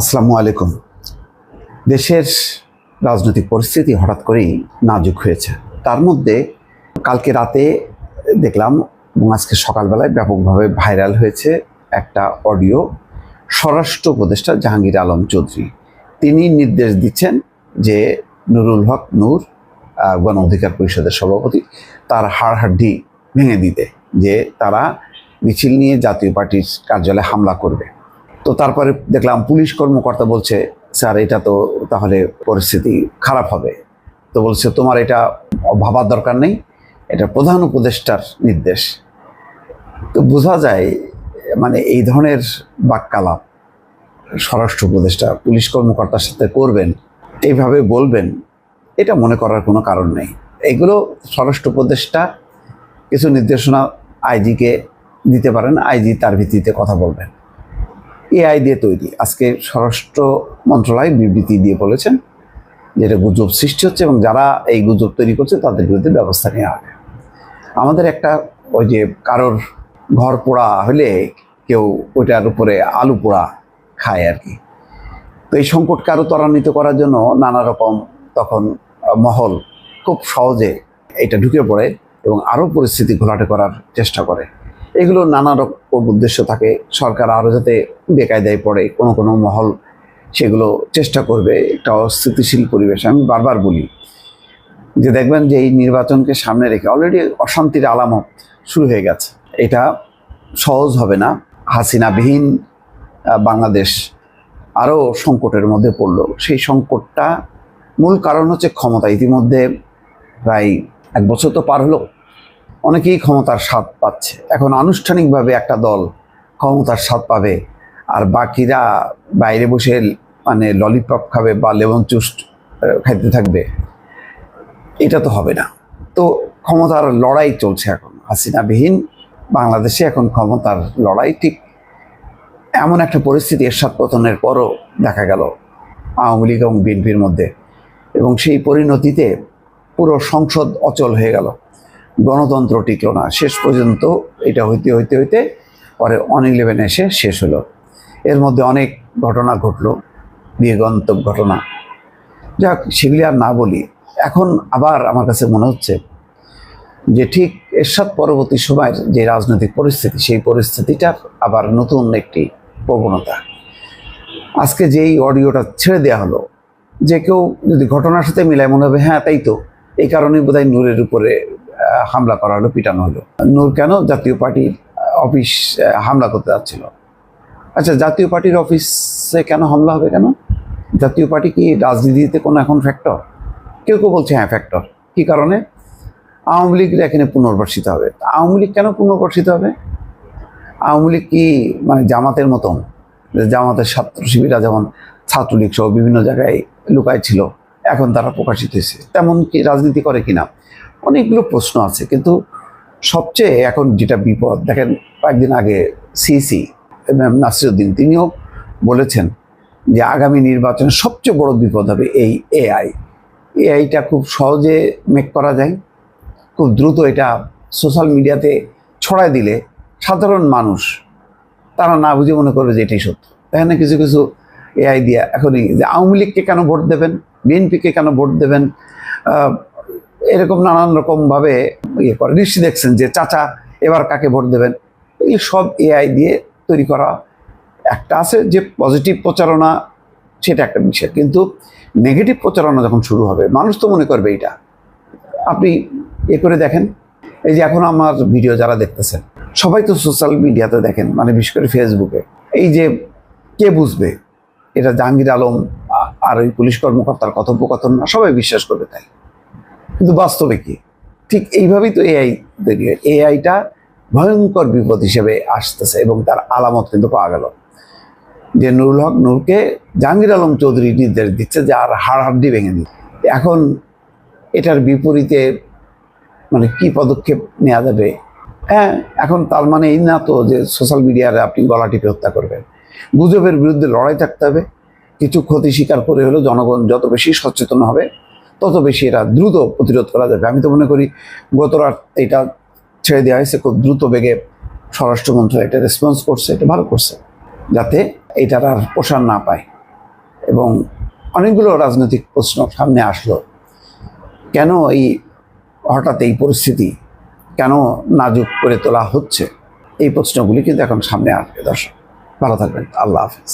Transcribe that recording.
আসসালামু আলাইকুম। দেশের রাজনৈতিক পরিস্থিতি হঠাৎ করেই নাজুক হয়েছে। তার মধ্যে কালকে রাতে দেখলাম এবং আজকে সকালবেলায় ব্যাপকভাবে ভাইরাল হয়েছে একটা অডিও স্বরাষ্ট্র উপদেষ্টা জাহাঙ্গীর আলম চৌধুরী। তিনি নির্দেশ দিচ্ছেন যে নুরুল হক নূর গণ অধিকার পরিষদের সভাপতি, তার হাড় হাড্ডি ভেঙে দিতে, যে তারা মিছিল নিয়ে জাতীয় পার্টির কার্যালয়ে হামলা করবে। তো তারপরে দেখলাম পুলিশ কর্মকর্তা বলছে, স্যার, এটা তো তাহলে পরিস্থিতি খারাপ হবে। তো বলছে, তোমার এটা ভাবার দরকার নেই, এটা প্রধান উপদেষ্টার নির্দেশ। তো বোঝা যায় মানে এই ধরনের বাক্যালাপ স্বরাষ্ট্র উপদেষ্টা, পুলিশ কর্মকর্তার সাথে করবেন, এইভাবে বলবেন, এটা মনে করার কোনো কারণ নেই। এগুলো স্বরাষ্ট্র উপদেষ্টা কিছু নির্দেশনা আইজিকে দিতে পারেন, আইজি তার ভিত্তিতে কথা বলবেন। এআই দিয়ে তৈরি। আজকে স্বরাষ্ট্র মন্ত্রণালয় বিবৃতি দিয়ে বলেছেন যেটা গুজব সৃষ্টি হচ্ছে এবং যারা এই গুজব তৈরি করছে তাদের বিরুদ্ধে ব্যবস্থা নেওয়া হবে। আমাদের একটা ওই যে কারোর ঘর পোড়া হলে কেউ ওইটার উপরে আলু পোড়া খায় আর কি। তো এই সংকটকে আরও ত্বরান্বিত করার জন্য নানা রকম তখন মহল খুব সহজে এটা ঢুকে পড়ে এবং আরও পরিস্থিতি ঘোলাটে করার চেষ্টা করে। এগুলো নানা রকম উদ্দেশ্য থাকে। সরকার আরও যাতে বেকায়দায় পড়ে, কোনো কোনো মহল সেগুলো চেষ্টা করবে। একটা অস্থিতিশীল পরিবেশ। আমি বারবার বলি যে দেখবেন যে এই নির্বাচনকে সামনে রেখে অলরেডি অশান্তির আলামত শুরু হয়ে গেছে। এটা সহজ হবে না। হাসিনাবিহীন বাংলাদেশ আরও সংকটের মধ্যে পড়ল। সেই সংকটটা মূল কারণ হচ্ছে ক্ষমতা। ইতিমধ্যে প্রায় এক বছর তো পার হলো। অনেকেই ক্ষমতার স্বাদ পাচ্ছে। এখন আনুষ্ঠানিকভাবে একটা দল ক্ষমতার স্বাদ পাবে আর বাকিরা বাইরে বসে মানে ললিপপ খাবে বা লেমন আহ, খাইতে থাকবে এটা তো হবে না। তো ক্ষমতার লড়াই চলছে এখন। হাসিনাবিহীন বাংলাদেশে এখন ক্ষমতার লড়াই ঠিক এমন একটা পরিস্থিতি এরশাদ পতনের পরও দেখা গেল আওয়ামী লীগ এবং বিএনপির মধ্যে। এবং সেই পরিণতিতে পুরো সংসদ অচল হয়ে গেল। গণতন্ত্র টিকলো না। শেষ পর্যন্ত এটা হইতে হইতে হইতে পরে অন ইলেভেন এসে শেষ হলো। এর মধ্যে অনেক ঘটনা ঘটলো বিয়েগন্তব ঘটনা। যাক, সেগুলি আর না বলি, এখন আবার আমার কাছে মনে হচ্ছে যে ঠিক এরশাদ পরবর্তী সময়ের যে রাজনৈতিক পরিস্থিতি, সেই পরিস্থিতিটার আবার নতুন একটি প্রবণতা। আজকে যেই অডিওটা ছেড়ে দেওয়া হলো, যে কেউ যদি ঘটনার সাথে মিলায়, মনে হবে হ্যাঁ তাই তো। এই কারণেই বোধহয় নূরের উপরে হামলা করা হলো, পিটানো হলো। নূর কেন জাতীয় পার্টির অফিস হামলা করতে যাচ্ছিল? আচ্ছা জাতীয় পার্টির অফিসে কেন হামলা হবে কেন? জাতীয় পার্টি কি রাজনীতিতে কোনো এখন ফ্যাক্টর কেউ কেউ বলছে হ্যাঁ ফ্যাক্টর কী কারণে? আওয়ামী লীগের এখানে পুনর্বাসিত হবে। আওয়ামী লীগ কেন পুনর্বাসিত হবে? আওয়ামী লীগ কি মানে জামাতের মতন? জামাতের ছাত্র শিবিরা যেমন ছাত্রলীগ সহ বিভিন্ন জায়গায় লুকায় ছিল, এখন তারা প্রকাশিত হয়েছে। তেমন কি রাজনীতি করে কিনা? অনেকগুলো প্রশ্ন আছে, কিন্তু সবচেয়ে এখন যেটা বিপদ, দেখেন কয়েকদিন আগে সিসি নাসিরুদ্দিন, তিনিও বলেছেন যে আগামী নির্বাচনে সবচেয়ে বড় বিপদ হবে এই এআই এআইটা খুব সহজে মেক করা যায়, খুব দ্রুত এটা সোশ্যাল মিডিয়াতে ছড়ায় দিলে সাধারণ মানুষ তারা না বুঝে মনে করবে যে এটাই সত্য। এখানে কিছু কিছু এআই দিয়া এখনই যে আওয়ামী লীগকে কেন ভোট দেবেন বিএনপিকে কেন ভোট দেবেন এরকম নানান রকমভাবে ইয়ে করে। নিশ্চয়ই দেখছেন যে চাচা এবার কাকে ভোট দেবেন? এই সব এআই দিয়ে তৈরি করা একটা আছে যে পজিটিভ প্রচারণা, সেটা একটা বিষয়। কিন্তু নেগেটিভ প্রচারণা যখন শুরু হবে, মানুষ তো মনে করবে এটা আপনি এ করে দেখেন। এই যে এখন আমার ভিডিও যারা দেখতেছেন, সবাই তো সোশ্যাল মিডিয়াতে দেখেন মানে বিশেষ করে ফেসবুকে এই যে কে বুঝবে? এটা জাহাঙ্গীর আলম আর ওই পুলিশ কর্মকর্তার কথোপকথন না? সবাই বিশ্বাস করবে তাই। কিন্তু বাস্তবে কি? ঠিক এইভাবেই তো এআই হয় এআইটা ভয়ঙ্কর বিপদ হিসেবে আসতেছে এবং তার আলামত কিন্তু পাওয়া গেল। যে নুরুল হক নূরকে জাহাঙ্গীর আলম চৌধুরী নির্দেশ দিচ্ছে যে আর হাড় হাড্ডি ভেঙে দিই এখন এটার বিপরীতে মানে কি পদক্ষেপ নেওয়া যাবে? হ্যাঁ এখন তার মানে এই না তো যে সোশ্যাল মিডিয়ারে আপনি গলা টিপে হত্যা করবেন। গুজবের বিরুদ্ধে লড়াই থাকতে হবে। কিছু ক্ষতি স্বীকার করে হলেও জনগণ যত বেশি সচেতন হবে তত বেশি এটা দ্রুত প্রতিরোধ করা যাবে। আমি তো মনে করি গত রাত এটা ছেড়ে দেওয়া হয়েছে, খুব দ্রুত বেগে স্বরাষ্ট্রমন্ত্রী এটা রেসপন্স করছে, এটা ভালো করছে, যাতে এটার আর প্রসার না পায়। এবং অনেকগুলো রাজনৈতিক প্রশ্ন সামনে আসলো, কেন এই হঠাৎ এই পরিস্থিতি, কেন নাজুক করে তোলা হচ্ছে? এই প্রশ্নগুলি কিন্তু এখন সামনে আসবে, দর্শক। ভালো থাকবেন, আল্লাহ হাফিজ।